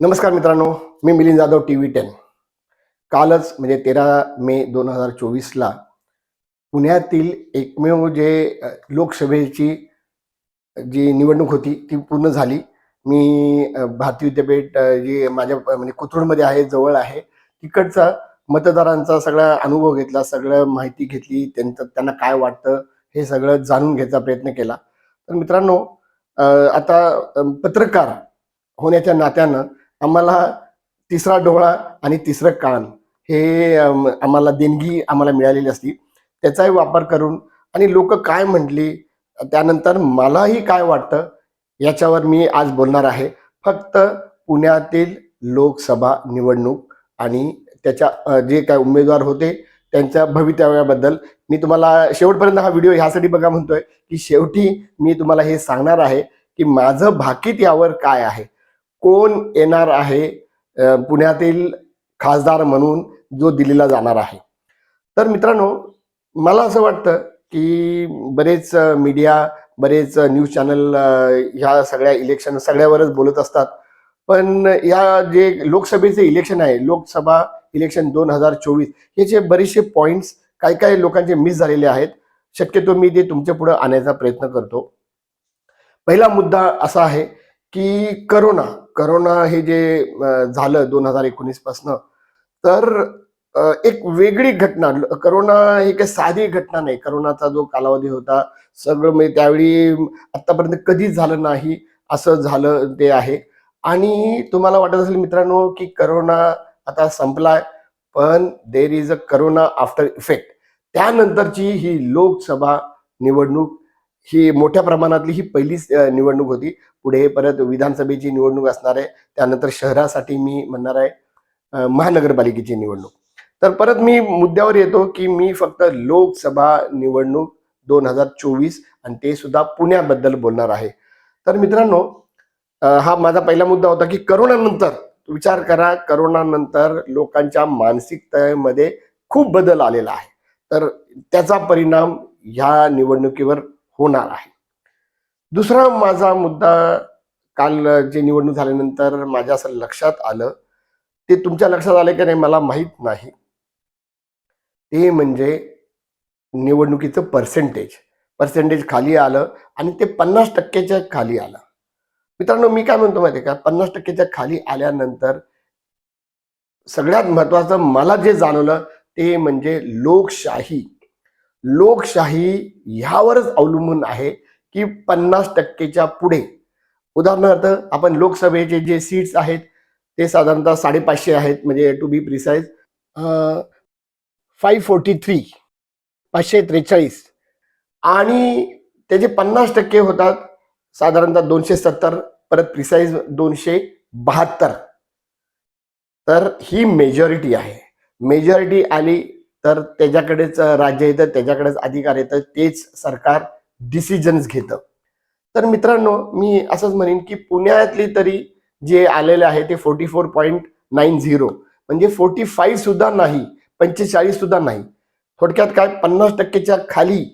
नमस्कार मित्रांनो मी Milind Jadhav T V ten. कालच म्हणजे तेरा मे दोन हजार चोवीसला पुण्यातील एकमेव जे लोकसभेची जी निवडणूक होती ती पूर्ण झाली. मी भारतीय विद्यापीठ जी माझ्या म्हणजे कोथरूडमध्ये आहे जवळ आहे तिकडचा मतदारांचा सगळा अनुभव घेतला सगळं माहिती घेतली त्यांचं त्यांना काय वाटतं हे सगळं जाणून घ्यायचा प्रयत्न केला. तर मित्रांनो आता पत्रकार होण्याच्या नात्यानं आम्हाला तिसरा डोळा आणि तिसरं कान हे आम्हाला देणगी आम्हाला मिळालेली असती. त्याचाही वापर करून आणि लोक काय म्हटली त्यानंतर मलाही काय वाटतं याच्यावर मी आज बोलणार आहे. फक्त पुण्यातील लोकसभा निवडणूक आणि त्याच्या जे काय उमेदवार होते त्यांच्या भवितव्याबद्दल मी तुम्हाला शेवटपर्यंत हा व्हिडिओ ह्यासाठी बघा म्हणतोय की शेवटी मी तुम्हाला हे सांगणार आहे की माझं भाकीत यावर काय आहे. कोण येणार आहे पुण्यातील खासदार म्हणून जो दिल्लीला जाणार आहे. तर मित्रांनो मला असं वाटतं की बरेच मीडिया बरेच न्यूज चॅनल ह्या सगळ्या इलेक्शन सगळ्यावरच बोलत असतात. पण या जे लोकसभेचे इलेक्शन आहे लोकसभा इलेक्शन दोन हजार चोवीस याचे बरेचसे पॉईंट्स काही काही लोकांचे मिस झालेले आहेत. शक्यतो मी ते तुमच्यापुढे आणायचा प्रयत्न करतो. पहिला मुद्दा असा आहे की करोना करोना हे जे झालं दोन हजार एकोणीस पासनं तर एक वेगळी घटना करोना ही काही साधी घटना नाही. करोनाचा जो कालावधी होता सगळं म्हणजे त्यावेळी आतापर्यंत कधीच झालं नाही असं झालं ते आहे. आणि तुम्हाला वाटत असेल मित्रांनो की करोना आता संपलाय पण there is a corona after effect त्यानंतरची ही लोकसभा निवडणूक ही मोठ्या प्रमाणातली ही पहिलीच निवडणूक होती. पुढे परत विधानसभेची निवडणूक असणार आहे. त्यानंतर शहरासाठी मी म्हणणार आहे महानगरपालिकेची निवडणूक. तर परत मी मुद्द्यावर येतो की मी फक्त लोकसभा निवडणूक दोन हजार चोवीस आणि ते सुद्धा पुण्याबद्दल बोलणार आहे. तर मित्रांनो हा माझा पहिला मुद्दा होता की करोनानंतर विचार करा करोनानंतर लोकांच्या मानसिकतेमध्ये खूप बदल आलेला आहे. तर त्याचा परिणाम ह्या निवडणुकीवर होणार आहे. दुसरा माझा मुद्दा काल जे निवडणूक झाल्यानंतर माझ्या असं लक्षात आलं ते तुमच्या लक्षात आले की नाही मला माहीत नाही. ते म्हणजे निवडणुकीचं पर्सेंटेज पर्सेंटेज खाली आलं आणि ते पन्नास टक्क्याच्या खाली आलं. मित्रांनो मी काय म्हणतो माहिती आहे का? पन्नास टक्क्याच्या खाली आल्यानंतर सगळ्यात महत्वाचं मला जे जाणवलं ते म्हणजे लोकशाही. लोकशाही ह्यावरच अवलंबून आहे की पन्नास टक्केच्या पुढे. उदाहरणार्थ आपण लोकसभेचे जे सीट्स आहेत ते साधारणतः साडेपाचशे आहेत म्हणजे to be precise five forty three पाचशे त्रेचाळीस. आणि त्याचे पन्नास टक्के होतात साधारणतः दोनशे सत्तर परत प्रिसाईज दोनशे बहात्तर. तर ही मेजॉरिटी आहे. मेजॉरिटी आली तर त्याच्याकडेच राज्य येतं त्याच्याकडेच अधिकार येतं तेच सरकार डिसिजन्स घेतं. तर मित्रांनो मी असंच म्हणेन की पुण्यातली तरी जे आलेले आहे ते forty four point nine zero म्हणजे फोर्टी फाईव्ह सुद्धा नाही पंचेचाळीस सुद्धा नाही. थोडक्यात काय पन्नास टक्केच्या खाली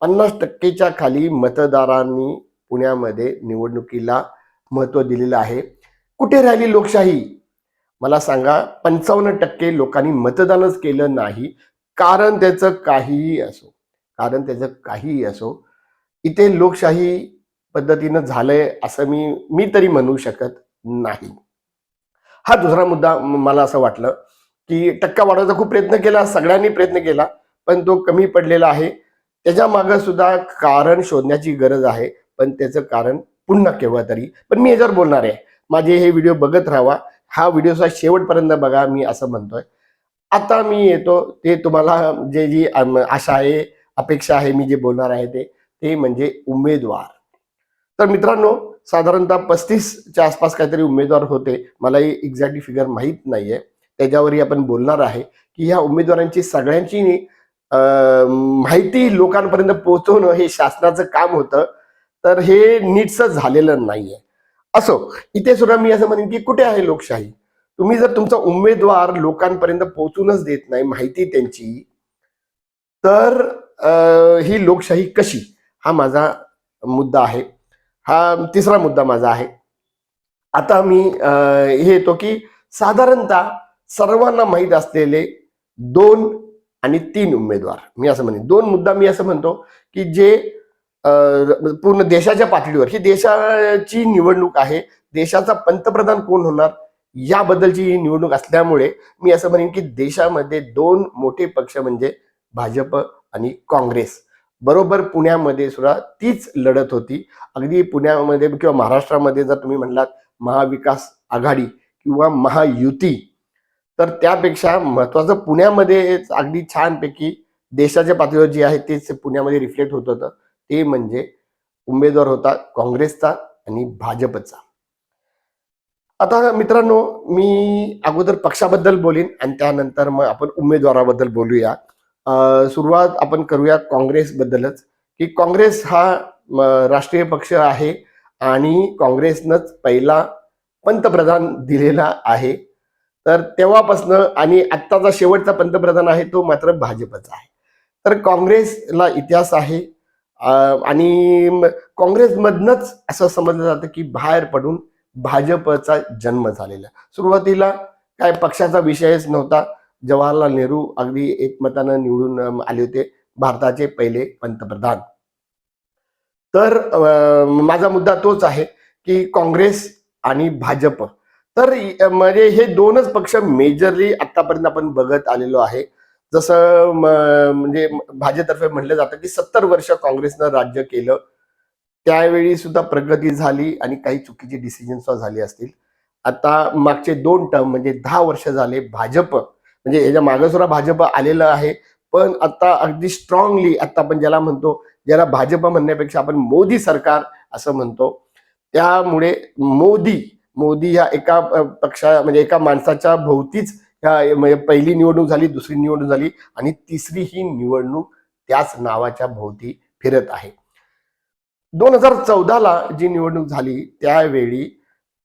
पन्नास टक्केच्या खाली मतदारांनी पुण्यामध्ये निवडणुकीला महत्त्व दिलेलं आहे. कुठे राहिली लोकशाही? मला सांगा पंचावन्न टक्के लोकांनी मतदानच केलं नाही कारण त्याचं काहीही असो कारण त्याचं काहीही असो इथे लोकशाही पद्धतीनं झालंय असं मी मी तरी म्हणू शकत नाही. हा दुसरा मुद्दा मला असं वाटलं की टक्का वाढवायचा खूप प्रयत्न केला सगळ्यांनी प्रयत्न केला पण तो कमी पडलेला आहे. त्याच्या मागं सुद्धा कारण शोधण्याची गरज आहे पण त्याचं कारण पुन्हा केव्हा तरी. पण मी याच्यावर बोलणार आहे. माझे हे व्हिडिओ बघत राहावा. हा व्हिडिओचा शेवटपर्यंत बघा मी असं म्हणतोय. आता मी येतो ते तुम्हाला जे जी आशा आहे अपेक्षा आहे मी जे बोलणार आहे ते ते म्हणजे उमेदवार. तर मित्रांनो साधारणतः पस्तीसच्या आसपास काहीतरी उमेदवार होते. मलाही एक्झॅक्टली फिगर माहीत नाहीये. त्याच्यावरही आपण बोलणार आहे की ह्या उमेदवारांची सगळ्यांची माहिती लोकांपर्यंत पोहोचवणं हे शासनाचं काम होतं. तर हे नीटचं झालेलं नाहीये. असो इथे सुद्धा मी असं म्हणेन की कुठे आहे लोकशाही? तुम्ही जर तुमचा उमेदवार लोकांपर्यंत पोहोचूनच देत नाही माहिती त्यांची तर ही लोकशाही कशी? हा माझा मुद्दा आहे. हा तिसरा मुद्दा माझा आहे. आता मी हे येतो की साधारणतः सर्वांना माहीत असलेले दोन आणि तीन उमेदवार. मी असं म्हणेन. दोन मुद्दा मी असं म्हणतो की जे पूर्ण देशाच्या पातळीवर ही देशाची निवडणूक आहे. देशाचा पंतप्रधान कोण होणार? याबद्दलची ही निवडणूक असल्यामुळे मी असं म्हणेन की देशामध्ये दोन मोठे पक्ष म्हणजे भाजप आणि काँग्रेस. बरोबर पुण्यामध्ये सुद्धा तीच लढत होती. अगदी पुण्यामध्ये किंवा महाराष्ट्रामध्ये जर तुम्ही म्हणलात महाविकास आघाडी किंवा महायुती तर त्यापेक्षा महत्वाचं पुण्यामध्ये अगदी छानपैकी देशाच्या पातळीवर जे आहे तेच पुण्यामध्ये रिफ्लेक्ट होत होतं. ते म्हणजे उमेदवार होता काँग्रेसचा आणि भाजपचा. आता मित्रांनो मी अगोदर पक्षाबद्दल बोलीन आणि त्यानंतर मग आपण उमेदवाराबद्दल बोलूया. सुरुवात आपण करूया काँग्रेसबद्दलच की काँग्रेस हा म, राष्ट्रीय पक्ष आहे आणि काँग्रेसनंच पहिला पंतप्रधान दिलेला आहे. तर तेव्हापासनं आणि आत्ताचा शेवटचा पंतप्रधान आहे तो मात्र भाजपचा आहे. तर काँग्रेसला इतिहास आहे आणि काँग्रेसमधनंच असं समजलं जातं की बाहेर पडून भाजपचा जन्म झालेला. सुरुवातीला काय पक्षाचा विषयच नव्हता. जवाहरलाल नेहरू अगदी एकमतानं निवडून आले होते. भारताचे पहिले पंतप्रधान. तर माझा मुद्दा तोच आहे की काँग्रेस आणि भाजप. तर म्हणजे हे दोनच पक्ष मेजरली आतापर्यंत आपण बघत आलेलो आहे. जसं म्हणजे भाजपतर्फे म्हणलं जातं की सत्तर वर्ष काँग्रेसनं राज्य केलं. त्यावेळी सुद्धा प्रगती झाली आणि काही चुकीचे डिसिजन सुद्धा झाले असतील. आता मागचे दोन टर्म म्हणजे दहा वर्ष झाले भाजप म्हणजे याच्या मागे सुद्धा भाजप आलेलं आहे. पण आता अगदी स्ट्रॉंगली आता आपण ज्याला म्हणतो ज्याला भाजप म्हणण्यापेक्षा आपण मोदी सरकार असं म्हणतो. त्यामुळे मोदी मोदी ह्या एका पक्षा म्हणजे एका माणसाच्या भोवतीच ह्या म्हणजे पहिली निवडणूक झाली दुसरी निवडणूक झाली आणि तिसरी ही निवडणूक त्याच नावाच्या भोवती फिरत आहे. दोन हजार चौदाला जी निवडणूक झाली त्यावेळी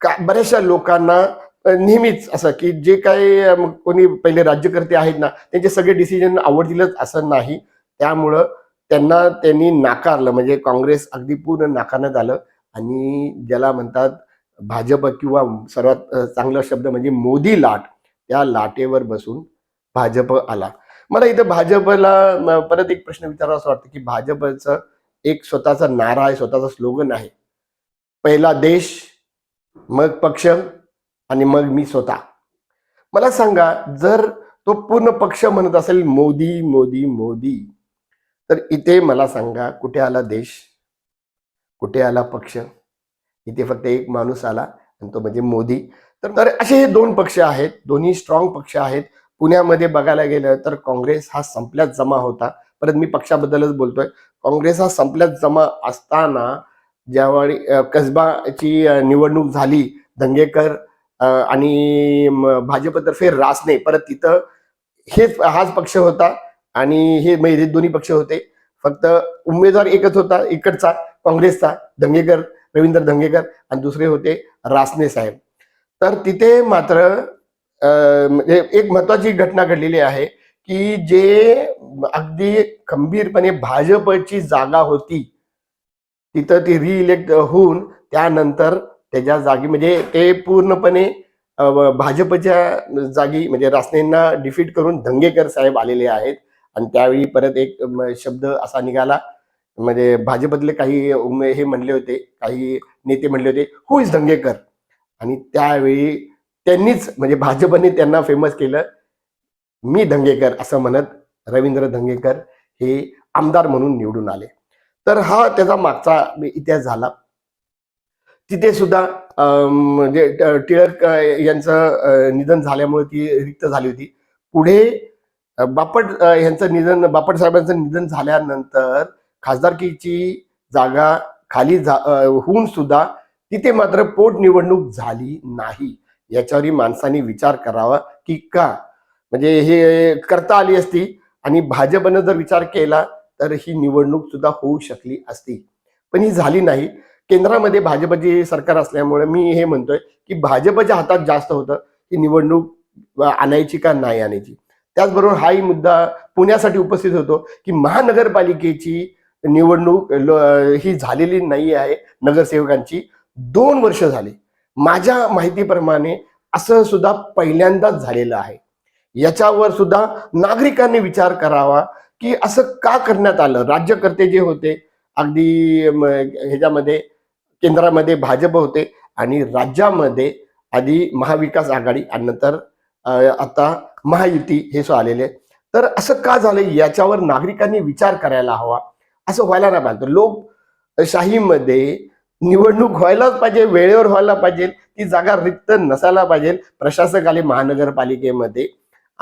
का बऱ्याचशा लोकांना नेहमीच असं की जे काही कोणी पहिले राज्यकर्ते आहेत ना त्यांचे सगळे डिसिजन आवडतीलच असं नाही. त्यामुळं त्यांना त्यांनी नाकारलं म्हणजे काँग्रेस अगदी पूर्ण नाकारण्यात आलं. आणि ज्याला म्हणतात भाजप किंवा सर्वात चांगला शब्द म्हणजे मोदी लाट त्या लाटेवर बसून भाजप आला. मला इथं भाजपला परत एक प्रश्न विचारावा असं वाटतं की भाजपचं एक स्वतःचा नारा आहे स्वतःचा स्लोगन आहे. पहिला देश मग पक्ष आणि मग मी स्वतः. मला सांगा जर तो पूर्ण पक्ष म्हणत असेल मोदी मोदी मोदी तर इथे मला सांगा कुठे आला देश? कुठे आला पक्ष? इथे फक्त एक माणूस आला आणि तो म्हणजे मोदी. तर असे हे दोन पक्ष आहेत दोन्ही स्ट्रॉंग पक्ष आहेत. पुण्यामध्ये बघायला गेलं तर काँग्रेस हा संपल्यात जमा होता. परत मी पक्षाबद्दलच बोलतोय. काँग्रेस हा संपल्यात जमा असताना ज्यावेळी कसबाची निवडणूक झाली दंगेकर आणि भाजपतर्फे रासने परत तिथं हेच हाच पक्ष होता आणि हे म्हणजे हे दोन्ही पक्ष होते. फक्त उमेदवार एकच होता इकडचा काँग्रेसचा दंगेकर रवींद्र दंगेकर आणि दुसरे होते रासने साहेब. तर तिथे मात्र म्हणजे एक महत्वाची घटना घडलेली आहे. की जे अगदी खंबीरपणे भाजपची जागा होती तिथं ती रिइलेक्ट होऊन त्यानंतर त्याच्या जागी म्हणजे ते पूर्णपणे भाजपच्या जागी म्हणजे रासनेंना डिफीट करून दंगेकर साहेब आलेले आहेत. आणि त्यावेळी परत एक शब्द असा निघाला म्हणजे भाजपतले काही उमे हे म्हणले होते काही नेते म्हणले होते हु इज दंगेकर आणि त्यावेळी त्यांनीच म्हणजे भाजपने त्यांना फेमस केलं. मी धंगेकर असं म्हणत रवींद्र धंगेकर हे आमदार म्हणून निवडून आले. तर हा त्याचा मागचा इतिहास झाला. तिथे सुद्धा म्हणजे टिळक यांचं निधन झाल्यामुळे ती रिक्त झाली होती. पुढे बापट यांचं निधन बापट साहेबांचं निधन झाल्यानंतर खासदारकीची जागा खाली जा होऊन सुद्धा तिथे मात्र पोटनिवडणूक झाली नाही. याच्यावरही माणसांनी विचार करावा की का म्हणजे हे करता आली असती आणि भाजपनं जर विचार केला तर ही निवडणूक सुद्धा होऊ शकली असती. पण ही झाली नाही. केंद्रामध्ये भाजपची सरकार असल्यामुळे मी हे म्हणतोय की भाजपच्या हातात जास्त होतं ही निवडणूक आणायची का नाही आणायची. त्याचबरोबर हाही मुद्दा पुण्यासाठी उपस्थित होतो की महानगरपालिकेची निवडणूक ही झालेली नाही आहे नगरसेवकांची. दोन वर्ष झाली. माझ्या माहितीप्रमाणे असं सुद्धा पहिल्यांदाच झालेलं आहे. याच्यावर सुद्धा नागरिकांनी विचार करावा की असं का करण्यात आलं? राज्यकर्ते जे होते अगदी ह्याच्यामध्ये केंद्रामध्ये भाजप होते आणि राज्यामध्ये आधी महाविकास आघाडी आणि नंतर आता महायुती हे सो आलेले. तर असं का झालं याच्यावर नागरिकांनी विचार करायला हवा. असं व्हायला नाही पाहिजे. लोकशाहीमध्ये निवडणूक व्हायलाच पाहिजे वेळेवर व्हायला पाहिजे ती जागा रिक्त नसायला पाहिजे. प्रशासक आले महानगरपालिकेमध्ये.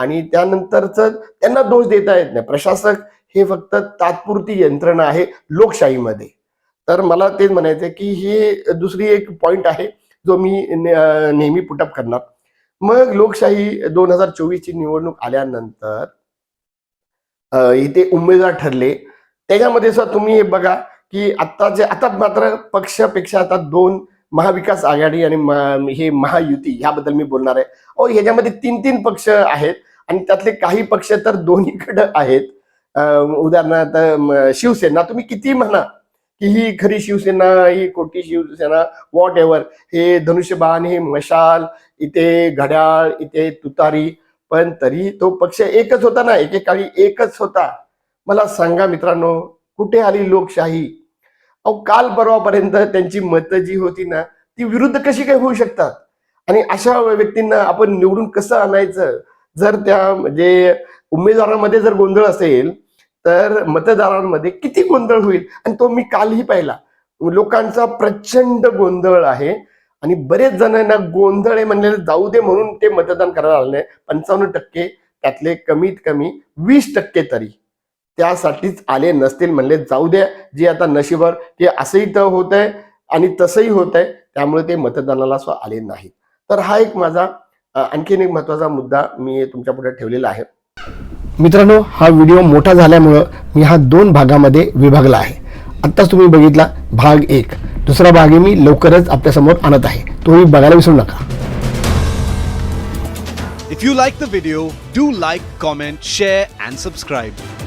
आणि त्यानंतरच त्यांना दोष देता येत नाही. प्रशासक हे फक्त तात्पुरती यंत्रणा आहे लोकशाहीमध्ये. तर मला तेच म्हणायचं आहे की ही दुसरी एक पॉइंट आहे जो मी नेहमी पुटअप करणार. मग लोकशाही दोन हजार चोवीसची निवडणूक आल्यानंतर इथे उमेदवार ठरले. त्याच्यामध्ये सुद्धा तुम्ही हे बघा की आत्ताचे आता मात्र पक्षापेक्षा आता दोन महाविकास आघाडी आणि हे महायुती ह्याबद्दल मी बोलणार आहे. अहो ह्याच्यामध्ये तीन तीन पक्ष आहेत. आणि त्यातले काही पक्ष तर दोन्हीकडे आहेत. उदाहरणार्थ शिवसेना तुम्ही किती म्हणा की ही खरी शिवसेना ही खोटी शिवसेना वॉट एव्हर हे धनुष्यबाण हे मशाल इथे घड्याळ इथे तुतारी पण तरी तो पक्ष एकच होता ना एकेकाळी एकच होता. मला सांगा मित्रांनो कुठे आली लोकशाही? अहो काल परवापर्यंत त्यांची मतं जी होती ना ती विरुद्ध कशी काय होऊ शकतात? आणि अशा व्यक्तींना आपण निवडून कसं आणायचं? जर त्या म्हणजे उमेदवारांमध्ये जर गोंधळ असेल तर मतदारांमध्ये किती गोंधळ होईल? आणि तो मी कालही पाहिला. लोकांचा प्रचंड गोंधळ आहे. आणि बरेच जणांना गोंधळ आहे म्हणलेलं जाऊ दे म्हणून ते मतदान करायला आले नाही. पंचावन्न टक्के त्यातले कमीत कमी वीस टक्के तरी. त्यासाठीच आले नसतील म्हणले जाऊ द्या जे आता नशिबावर की असंही तर होत आहे आणि तसंही होत आहे त्यामुळे ते मतदानाला आले नाहीत. तर हा एक माझा आणखीन एक महत्त्वाचा मुद्दा मी तुमच्यापुढे ठेवलेला आहे. मित्रांनो हा व्हिडिओ मोठा झाल्यामुळं मी हा दोन भागामध्ये विभागला आहे. आत्ताच तुम्ही बघितला भाग एक. दुसरा भाग मी लवकरच आपल्यासमोर आणत आहे. तोही बघायला विसरू नका. If you like the video, do like, comment, share, and subscribe.